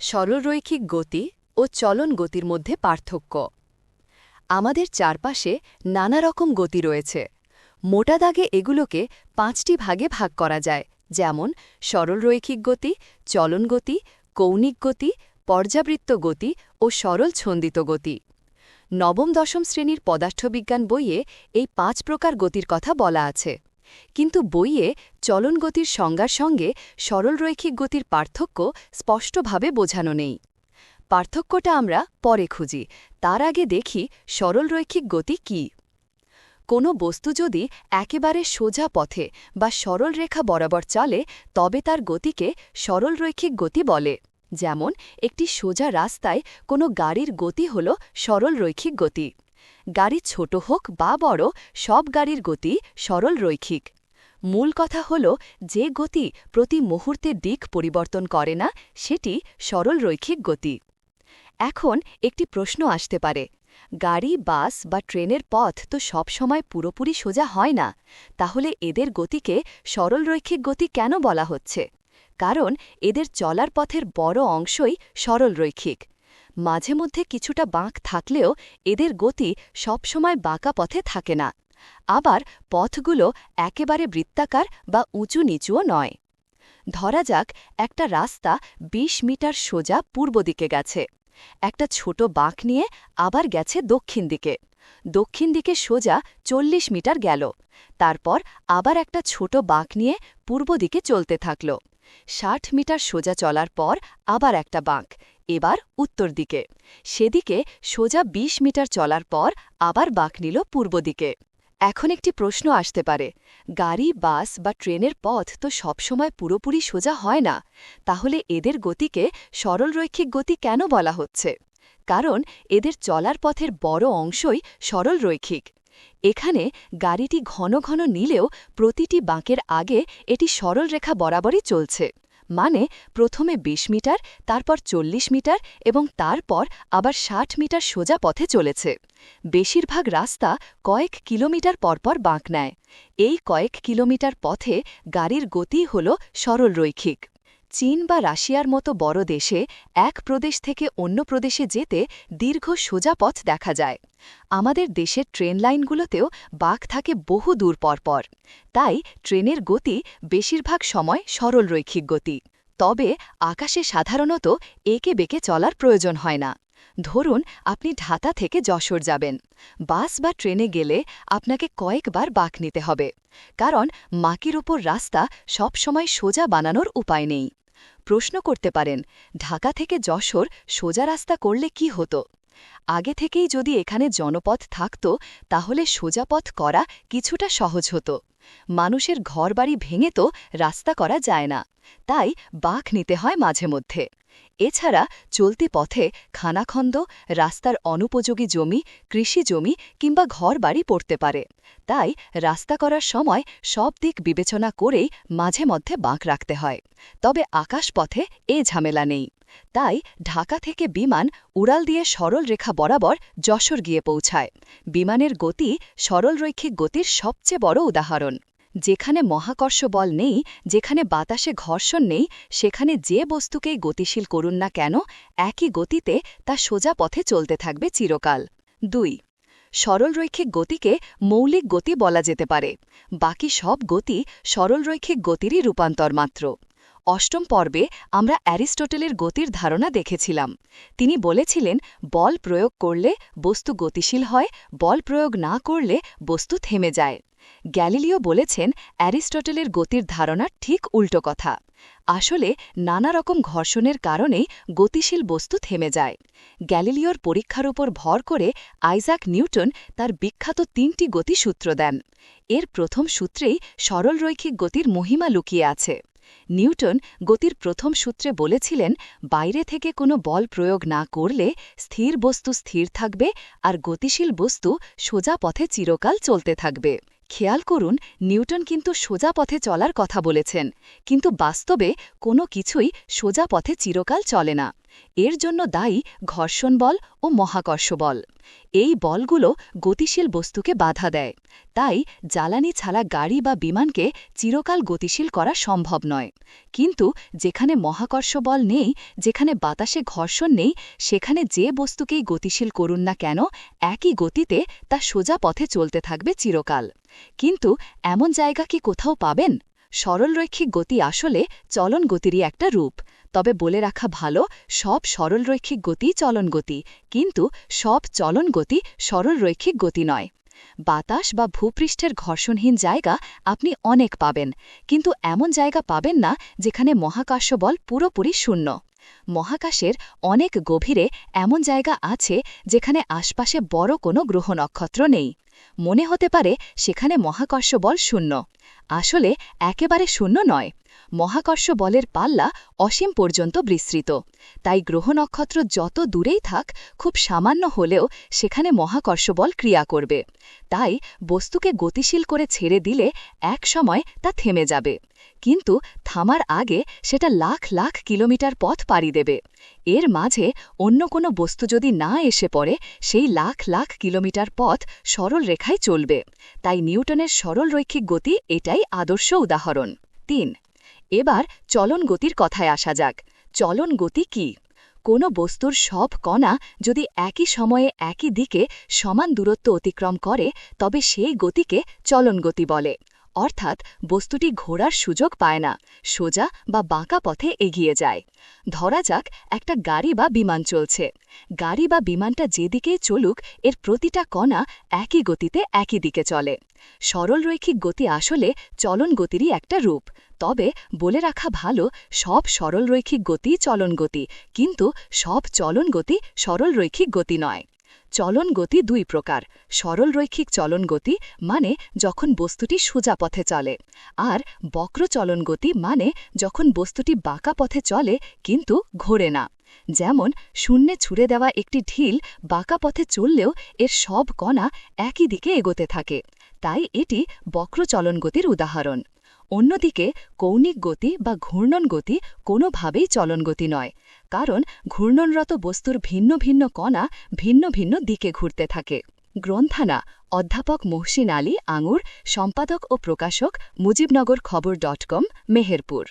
সরলরৈখিক গতি ও চলন গতির মধ্যে পার্থক্য। আমাদের চারপাশে নানা রকম গতি রয়েছে। মোটা দাগে এগুলোকে পাঁচটি ভাগে ভাগ করা যায়, যেমন সরলরৈখিক গতি, চলন গতি, কৌণিক গতি, পর্যাবৃত্ত গতি ও সরল ছন্দিত গতি। নবম দশম শ্রেণির পদার্থবিজ্ঞান বইয়ে এই পাঁচ প্রকার গতির কথা বলা আছে। কিন্তু বইয়ে চলন গতির সংজ্ঞার সঙ্গে সরলরৈখিক গতির পার্থক্য স্পষ্টভাবে বোঝানো নেই। পার্থক্যটা আমরা পরে খুঁজি। তার আগে দেখি সরলরৈখিক গতি কি। কোনো বস্তু যদি একেবারে সোজা পথে বা সরল রেখা বরাবর চলে, তবে তার গতিকে সরলরৈখিক গতি বলে। যেমন, একটি সোজা রাস্তায় কোনো গাড়ির গতি হল সরলরৈখিক গতি। গাড়ি ছোট হোক বা বড়, সব গাড়ির গতি সরল রৈখিক। মূল কথা হল, যে গতি প্রতি মুহূর্তে দিক পরিবর্তন করে না, সেটি সরল রৈখিক গতি। এখন একটি প্রশ্ন আসতে পারে, গাড়ি, বাস বা ট্রেনের পথ তো সবসময় পুরোপুরি সোজা হয় না, তাহলে এদের গতিকে সরল রৈখিক গতি কেন বলা হচ্ছে? কারণ এদের চলার পথের বড় অংশই সরল রৈখিক। মাঝে মধ্যে কিছুটা বাঁক থাকলেও এদের গতি সবসময় বাঁকা পথে থাকে না। আবার পথগুলো একেবারে বৃত্তাকার বা উঁচু নিচুও নয়। ধরা যাক, একটা রাস্তা ২০ মিটার সোজা পূর্ব দিকে গেছে। একটা ছোট বাঁক নিয়ে আবার গেছে দক্ষিণ দিকে। দক্ষিণ দিকে সোজা চল্লিশ মিটার গেল। তারপর আবার একটা ছোট বাঁক নিয়ে পূর্ব দিকে চলতে থাকল। ষাট মিটার সোজা চলার পর আবার একটা বাঁক। এবার উত্তর দিকে। সেদিকে সোজা ২০ মিটার চলার পর আবার বাঁক নিল পূর্ব দিকে। এখন একটি প্রশ্ন আসতে পারে, গাড়ি, বাস বা ট্রেনের পথ তো সবসময় পুরোপুরি সোজা হয় না, তাহলে এদের গতিকে সরলরৈখিক গতি কেন বলা হচ্ছে? কারণ এদের চলার পথের বড় অংশই সরল রৈখিক এখানে গাড়িটি ঘন ঘন নিলেও প্রতিটি বাঁকের আগে এটি সরল রেখা বরাবরই চলছে। মানে প্রথমে ২০ মিটার, তারপর চল্লিশ মিটার এবং তারপর আবার ৬০ মিটার সোজা পথে চলেছে। বেশিরভাগ রাস্তা কয়েক কিলোমিটার পরপর বাঁক নেয়। এই কয়েক কিলোমিটার পথে গাড়ির গতি হল সরল রৈখিক চীন বা রাশিয়ার মতো বড় দেশে এক প্রদেশ থেকে অন্য প্রদেশে যেতে দীর্ঘ সোজা পথ দেখা যায়। আমাদের দেশের ট্রেন লাইনগুলোতেও বাঘ থাকে বহু দূর পরপর। তাই ট্রেনের গতি বেশিরভাগ সময় সরল রৈখিক গতি। তবে আকাশে সাধারণত একে বেঁকে চলার প্রয়োজন হয় না। ধরুন, আপনি ঢাকা থেকে যশোর যাবেন। বাস বা ট্রেনে গেলে আপনাকে কয়েকবার বাঁক নিতে হবে। কারণ মাকির উপর রাস্তা সবসময় সোজা বানানোর উপায় নেই। প্রশ্ন করতে পারেন, ঢাকা থেকে যশোর সোজা রাস্তা করলে কি হতো? আগে থেকেই যদি এখানে জনপথ থাকত, তাহলে সোজাপথ করা কিছুটা সহজ হতো। মানুষের ঘরবাড়ি ভেঙে তো রাস্তা করা যায় না। তাই বাঘ নিতে হয় মাঝে মধ্যে। এছাড়া চলতি পথে খানাখন্দ, রাস্তার অনুপযোগী জমি, কৃষি জমি কিংবা ঘর বাড়ি পড়তে পারে। তাই রাস্তা করার সময় সব দিক বিবেচনা করেই মাঝে মধ্যে বাঁক রাখতে হয়। তবে আকাশপথে এ ঝামেলা নেই। তাই ঢাকা থেকে বিমান উড়াল দিয়ে সরল রেখা বরাবর যশোর গিয়ে পৌঁছায়। বিমানের গতি সরলরৈখিক গতির সবচেয়ে বড় উদাহরণ। যেখানে মহাকর্ষ বল নেই, যেখানে বাতাসে ঘর্ষণ নেই, সেখানে যে বস্তুকেই গতিশীল করুন না কেন, একই গতিতে তা সোজা পথে চলতে থাকবে চিরকাল। দুই, সরলরৈখিক গতিকে মৌলিক গতি বলা যেতে পারে। বাকি সব গতি সরলরৈখিক গতিরই রূপান্তর মাত্র। অষ্টম পর্বে আমরা অ্যারিস্টোটেলের গতির ধারণা দেখেছিলাম। তিনি বলেছিলেন, বল প্রয়োগ করলে বস্তু গতিশীল হয়, বল প্রয়োগ না করলে বস্তু থেমে যায়। গ্যালিলিও বলেছেন অ্যারিস্টটেলের গতির ধারণার ঠিক উল্টো কথা। আসলে নানা রকম ঘর্ষণের কারণেই গতিশীল বস্তু থেমে যায়। গ্যালিলিওর পরীক্ষার উপর ভর করে আইজাক নিউটন তার বিখ্যাত তিনটি গতিসূত্র দেন। এর প্রথম সূত্রেই সরল রৈখিক গতির মহিমা লুকিয়ে আছে। নিউটন গতির প্রথম সূত্রে বলেছিলেন, বাইরে থেকে কোনো বল প্রয়োগ না করলে স্থির বস্তু স্থির থাকবে আর গতিশীল বস্তু সোজা পথে চিরকাল চলতে থাকবে। খেয়াল করুন, নিউটন কিন্তু সোজা পথে চলার কথা বলেছেন, কিন্তু বাস্তবে কোনো কিছুই সোজা পথে চিরকাল চলে না। এর জন্য দায়ী ঘর্ষণ বল ও মহাকর্ষ বল। এই বলগুলো গতিশীল বস্তুকে বাধা দেয়। তাই জ্বালানি ছাড়া গাড়ি বা বিমানকে চিরকাল গতিশীল করা সম্ভব নয়। কিন্তু যেখানে মহাকর্ষ বল নেই, যেখানে বাতাসে ঘর্ষণ নেই, সেখানে যে বস্তুকেই গতিশীল করুন না কেন, একই গতিতে তা সোজা পথে চলতে থাকবে চিরকাল। কিন্তু এমন জায়গা কি কোথাও পাবেন? সরলরৈখিক গতি আসলে চলন গতিরই একটা রূপ। তবে বলে রাখা ভালো, সব সরলরৈখিক গতি চলন গতি, কিন্তু সব চলন গতি সরলরৈখিক গতি নয়। বাতাস বা ভূপৃষ্ঠের ঘর্ষণহীন জায়গা আপনি অনেক পাবেন, কিন্তু এমন জায়গা পাবেন না যেখানে মহাকাশ বল পুরোপুরি শূন্য। মহাকাশের অনেক গভীরে এমন জায়গা আছে যেখানে আশপাশে বড় কোনো গ্রহ নক্ষত্র নেই। মনে হতে পারে সেখানে মহাকর্ষ বল শূন্য। আসলে একেবারে শূন্য নয়। মহাকর্ষ বলের পাল্লা অসীম পর্যন্ত বিস্তৃত। তাই গ্রহ নক্ষত্র যত দূরেই থাক, খুব সামান্য হলেও সেখানে মহাকর্ষ বল ক্রিয়া করবে। তাই বস্তুকে গতিশীল করে ছেড়ে দিলে এক সময় তা থেমে যাবে। কিন্তু থামার আগে সেটা লাখ লাখ কিলোমিটার পথ পাড়ি দেবে। এর মাঝে অন্য কোনো বস্তু যদি না এসে পড়ে, সেই লাখ লাখ কিলোমিটার পথ সরল রেখায় চলবে। তাই নিউটনের সরল রৈখিক গতি এটাই আদর্শ উদাহরণ। তিন, এবার চলন গতির কথায় আসা যাক। চলন গতি কি? কোনো বস্তুর সব কণা যদি একই সময়ে একই দিকে সমান দূরত্ব অতিক্রম করে, তবে সেই গতিকে চলন গতি বলে। অর্থাৎ বস্তুটি ঘোরার সুযোগ পায় না, সোজা বা বাঁকা পথে এগিয়ে যায়। ধরা যাক একটা গাড়ি বা বিমান চলছে। গাড়ি বা বিমানটা যেদিকেই চলুক, এর প্রতিটা কণা একই গতিতে একই দিকে চলে। সরলরৈখিক গতি আসলে চলন গতিরই একটা রূপ। তবে বলে রাখা ভালো, সব সরলরৈখিক গতি চলন গতি, কিন্তু সব চলন গতি সরলরৈখিক গতি নয়। চলন গতি দুই প্রকার সরল রৈখিক চলন গতি মানে যখন বস্তুটি সোজা পথে চলে, আর বক্র চলন গতি মানে যখন বস্তুটি বাঁকা পথে চলে কিন্তু ঘোরে না। যেমন, শূন্যে ছুড়ে দেওয়া একটি ঢিল বাঁকা পথে চললেও এর সব কণা একই দিকে এগোতে থাকে, তাই এটি বক্র চলন গতির উদাহরণ। অন্যদিকে, কৌণিক গতি বা ঘূর্ণন গতি কোনোভাবেই চলন গতি নয়, কারণ ঘূর্ণনরত বস্তুর ভিন্ন ভিন্ন কণা ভিন্ন ভিন্ন দিকে ঘুরতে থাকে। গ্রন্থানা, অধ্যাপক মহসিন আলী আঙুর, সম্পাদক ও প্রকাশক মুজিবনগর খবর ডট কম, মেহেরপুর।